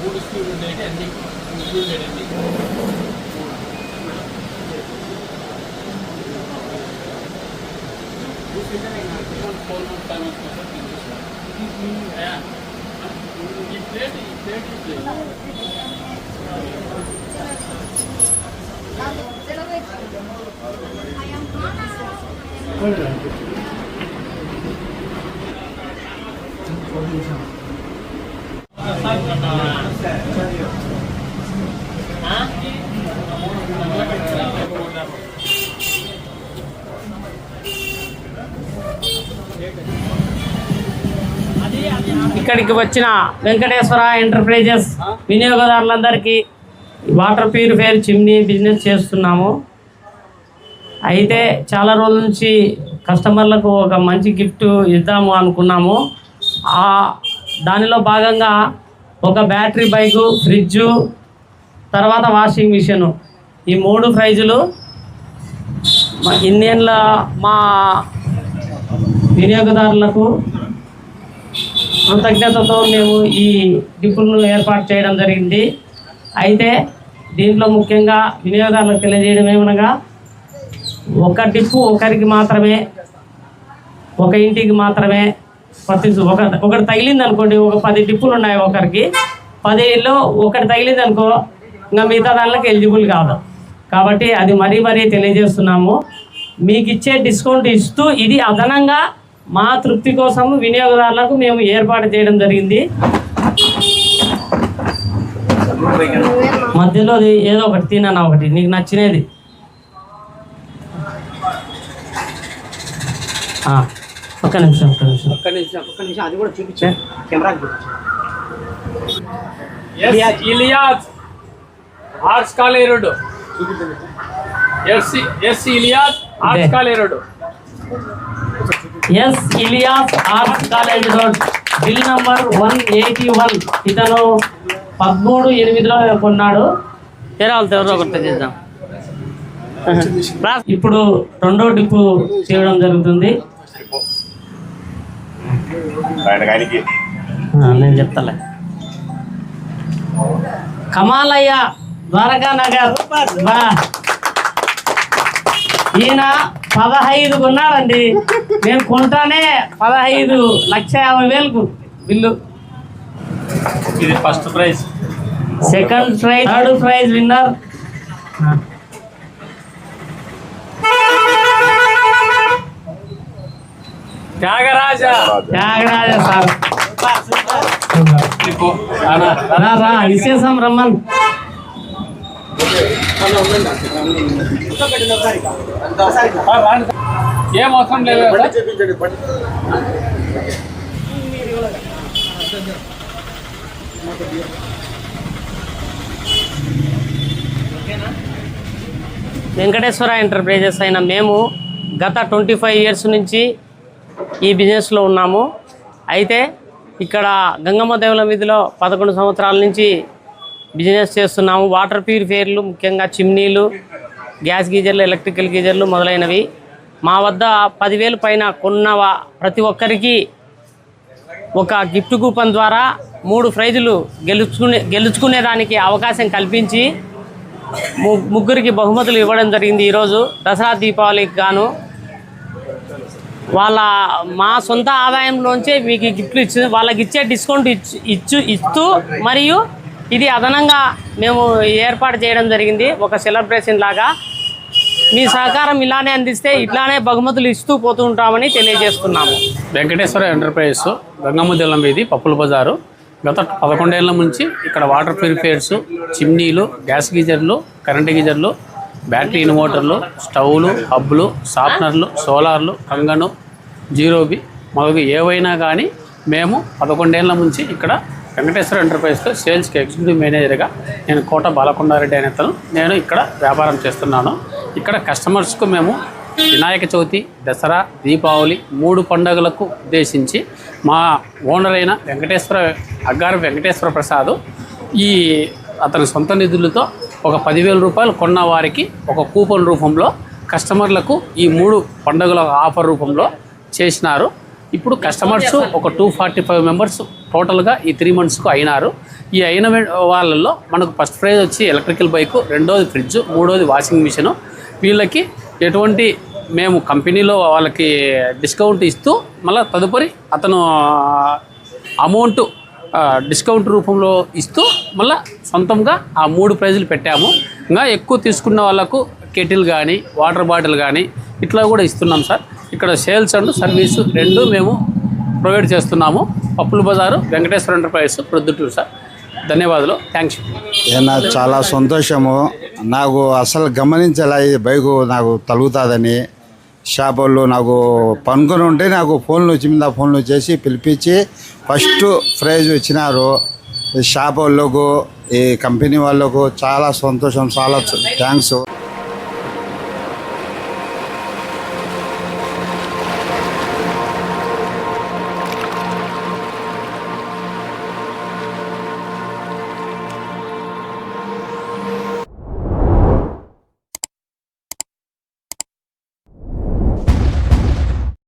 మూడు స్కూల్ ఉండేవి అన్ని స్కూల్ ఉండేవి ఫోర్ మంత్స్ ఫైవ్ మంత్స్ ఈ ప్లేట్ ఈ ప్లేట్ ఈ ప్లేట్ ఇక్కడికి వచ్చిన వెంకటేశ్వర ఎంటర్ప్రైజెస్ వినియోగదారులందరికీ వాటర్ ప్యూరిఫైయర్ చిమ్నీ బిజినెస్ చేస్తున్నాము. అయితే చాలా రోజుల నుంచి కస్టమర్లకు ఒక మంచి గిఫ్ట్ ఇద్దాము అనుకున్నాము. ఆ దానిలో భాగంగా ఒక బ్యాటరీ బైకు ఫ్రిడ్జు తర్వాత వాషింగ్ మిషను. ఈ మూడు ప్రైజులు మా ఇన్నేళ్ళ మా వినియోగదారులకు కృతజ్ఞతతో మేము ఈ గిఫ్ట్ను ఏర్పాటు చేయడం జరిగింది. అయితే దీంట్లో ముఖ్యంగా వినియోగదారులకు తెలియజేయడం ఏమనగా ఒక డిప్పు ఒకరికి మాత్రమే ఒక ఇంటికి మాత్రమే వర్తించు ఒక ఒకటి తగిలింది అనుకోండి ఒక పది డిప్పులు ఉన్నాయి ఒకరికి. పదిలో ఒకటి తగిలింది అనుకో ఇంకా మిగతా దాంట్లోకి ఎలిజిబుల్ కాదు. కాబట్టి అది మరీ మరీ తెలియజేస్తున్నాము. మీకు ఇచ్చే డిస్కౌంట్ ఇస్తూ ఇది అదనంగా మా తృప్తి కోసం వినియోగదారులకు మేము ఏర్పాటు చేయడం జరిగింది. మధ్యలో అది ఏదో ఒకటి తినన్నా ఒకటి నీకు నచ్చినది. ఒక్క నిమిషం ఒక్క నిమిషం. ఒక్క నిమిషం ఒక్క నిమిషం. అది కూడా చూపించే. కెమెరాకి S Ilyas road S S Ilyas arts అదే. College road S Ilyas arts college road bill number one eighty one ఇతను పదమూడు ఎనిమిదిలో కొన్నాడు. ఎవరో చేద్దాం. ఇప్పుడు రెండో డిప్పు చేయడం జరుగుతుంది. ఆయనకి నేను చెప్తాలే. కమాలయ్య ద్వారకా నగర్. ఈయన పదహైదు కొన్నాడండి. నేను కొంటానే పదహైదు లక్ష యాభై వేలకు బిల్లు. ఇది first prize. Second prize third prize winner. Thyagaraja. Thyagaraja sir. రా రా విశేషం రమ్మన్. ఏం అవసరం లేదు? వెంకటేశ్వర ఎంటర్ప్రైజెస్ అయిన మేము గత ట్వంటీ ఫైవ్ ఇయర్స్ నుంచి ఈ బిజినెస్లో ఉన్నాము. అయితే ఇక్కడ గంగమ్మ దేవుల వీధిలో పదకొండు సంవత్సరాల నుంచి బిజినెస్ చేస్తున్నాము. వాటర్ ప్యూరిఫైయర్లు ముఖ్యంగా చిమ్నీలు గ్యాస్ గీజర్లు ఎలక్ట్రికల్ గీజర్లు మొదలైనవి. మా వద్ద పదివేలు పైన కొన్న ప్రతి ఒక్కరికి ఒక గిఫ్ట్ కూపన్ ద్వారా మూడు ప్రైజులు గెలుచుకునే గెలుచుకునేదానికి అవకాశం కల్పించి ముగ్గురికి బహుమతులు ఇవ్వడం జరిగింది ఈరోజు. దసరా దీపావళికి గాను వాళ్ళ మా సొంత ఆదాయంలోంచే మీకు గిఫ్ట్లు ఇచ్చి వాళ్ళకి ఇచ్చే డిస్కౌంట్ ఇచ్చు ఇచ్చు ఇస్తూ మరియు ఇది అదనంగా మేము ఏర్పాటు చేయడం జరిగింది. ఒక సెలబ్రేషన్ లాగా మీ సహకారం ఇలానే అందిస్తే ఇట్లానే బహుమతులు ఇస్తూ పోతూ ఉంటామని తెలియజేస్తున్నాము. వెంకటేశ్వర ఎంటర్ప్రైజెస్ గంగమ్మ దిల్లం వీధి పప్పుల బజారు. గత పదకొండేళ్ళ నుంచి ఇక్కడ వాటర్ ప్యూరిఫైయర్స్ చిమ్నీలు గ్యాస్ గీజర్లు కరెంటు గీజర్లు బ్యాటరీ ఇన్వర్టర్లు స్టవ్లు హబ్బులు షార్ప్నర్లు సోలార్లు కంగను జీరోబి మొదలగు ఏవైనా కానీ మేము పదకొండేళ్ళ నుంచి ఇక్కడ వెంకటేశ్వర ఎంటర్ప్రైజెస్తో సేల్స్కి ఎగ్జిక్యూటివ్ మేనేజర్గా నేను కోట బాలకొండారెడ్డి అనే అతను. నేను ఇక్కడ వ్యాపారం చేస్తున్నాను. ఇక్కడ కస్టమర్స్కు మేము వినాయక చవితి దసరా దీపావళి మూడు పండుగలకు ఉద్దేశించి మా ఓనర్ అయిన వెంకటేశ్వర అగ్గారు వెంకటేశ్వర ప్రసాద్ ఈ అతని సొంత నిధులతో ఒక పదివేల రూపాయలు కొన్న వారికి ఒక కూపన్ రూపంలో కస్టమర్లకు ఈ మూడు పండుగల ఆఫర్ రూపంలో చేసినారు. ఇప్పుడు కస్టమర్స్ ఒక టూ ఫార్టీ ఫైవ్ మెంబర్స్ టోటల్గా ఈ త్రీ మంత్స్కు అయినారు. ఈ అయిన వాళ్ళల్లో మనకు ఫస్ట్ ప్రైజ్ వచ్చి ఎలక్ట్రికల్ బైకు రెండోది ఫ్రిడ్జ్ మూడోది వాషింగ్ మిషన్. వీళ్ళకి ఎటువంటి మేము కంపెనీలో వాళ్ళకి డిస్కౌంట్ ఇస్తూ మళ్ళీ తదుపరి అతను అమౌంట్ డిస్కౌంట్ రూపంలో ఇస్తూ మళ్ళీ సొంతంగా ఆ మూడు ప్రైజులు పెట్టాము. ఇంకా ఎక్కువ తీసుకున్న వాళ్ళకు కెటిల్ కానీ వాటర్ బాటిల్ కానీ ఇట్లా కూడా ఇస్తున్నాం సార్. ఇక్కడ సేల్స్ అండ్ సర్వీస్ రెండు మేము ప్రొవైడ్ చేస్తున్నాము. Pappula Bazaar Venkateswara enterprises Proddatur sir. ధన్యవాదాలు. థ్యాంక్స్. నాకు చాలా సంతోషము. నాకు అసలు గమనించాల ఈ బైకు నాకు తలుగుతుందని షాప్ వాళ్ళు నాకు పనుకొని ఉంటే నాకు ఫోన్లు వచ్చింది ఆ ఫోన్లు చేసి పిలిపించి ఫస్ట్ ప్రైజ్ వచ్చినారు. ఈ షాప్ వాళ్ళకు ఈ కంపెనీ వాళ్ళకు చాలా సంతోషం చాలా థ్యాంక్స్.